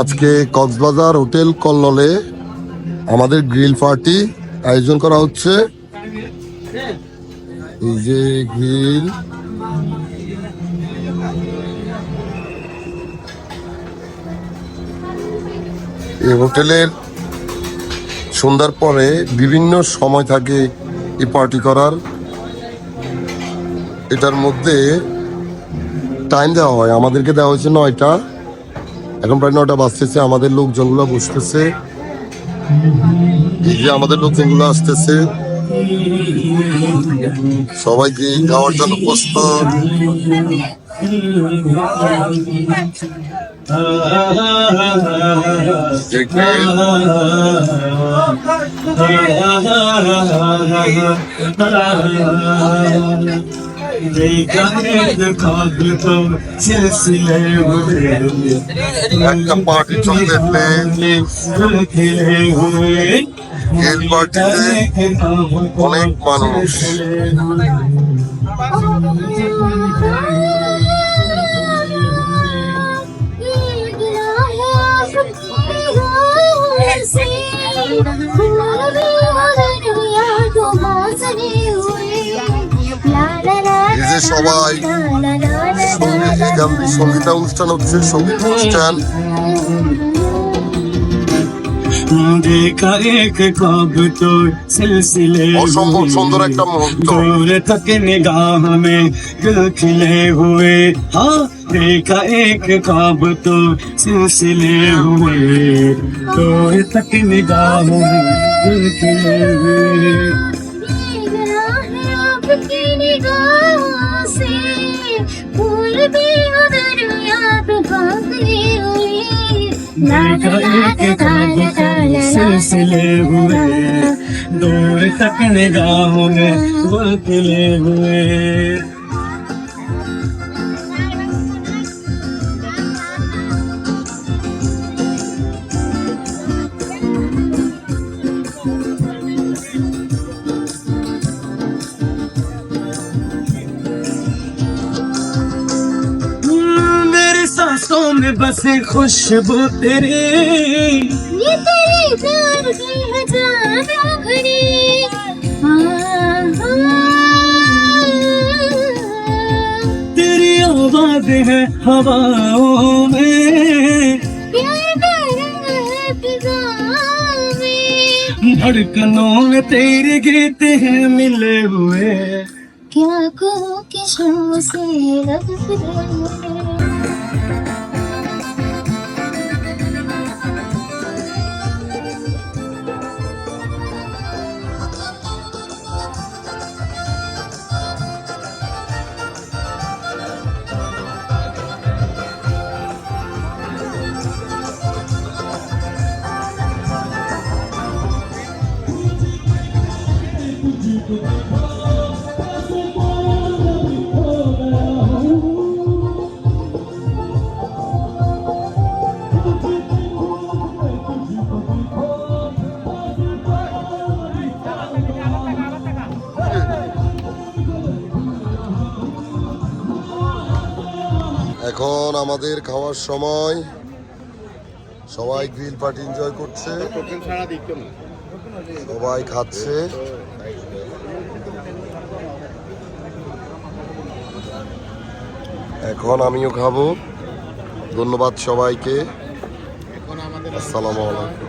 আজকে কক্সবাজার হোটেল কল্লোলে আমাদের grill party আয়োজন করা হচ্ছে। এই যে গ্রিল এই হোটেলের সন্ধ্যার পরে বিভিন্ন সময় থাকে এই পার্টি করার। এটার মধ্যে টাইম দেওয়া হয়। আমাদেরকে দেওয়া হয়েছে নয়টা। এখন প্রায় নটা বাজতেছে। আমাদের লোকজনগুলো বসতেছে। এই যে আমাদের লোকজনগুলো আসতেছে। সবাই সবাইকে যাওয়ার জন্য প্রস্তুত একটা পার্টি চলতে এই পার্টিতে অনেক মানুষ। যে সবাই সংগীত অনুষ্ঠান হচ্ছে সংগীত অনুষ্ঠান। देखा एक ख्वाब तो सिलसिले অসম্ভব সুন্দর একটা মুহূর্ত दूर तक निगाह में दिल खिले हुए हाँ देखा एक ख्वाब तो सिलसिले हुए दूर तक निगाह में दिल खिले हुए देखा एक ख्वाब तो सिलसिले हुए दूर तक निगाहों में गुल हुए। में बसे खुशबू तेरी। ये तेरे की हज़ारों हाँ, हाँ। तेरी आवाज़ है हवाओं में। है धड़कनों में तेरे गीत हैं मिले हुए। क्या कहूँ कि शर्म से लब फिरे এখন আমাদের খাওয়ার সময়। সবাই গ্রিল পার্টি এনজয় করছে। সবাই খাচ্ছে। এখন আমিও খাব। ধন্যবাদ সবাইকে। আসসালামু আলাইকুম।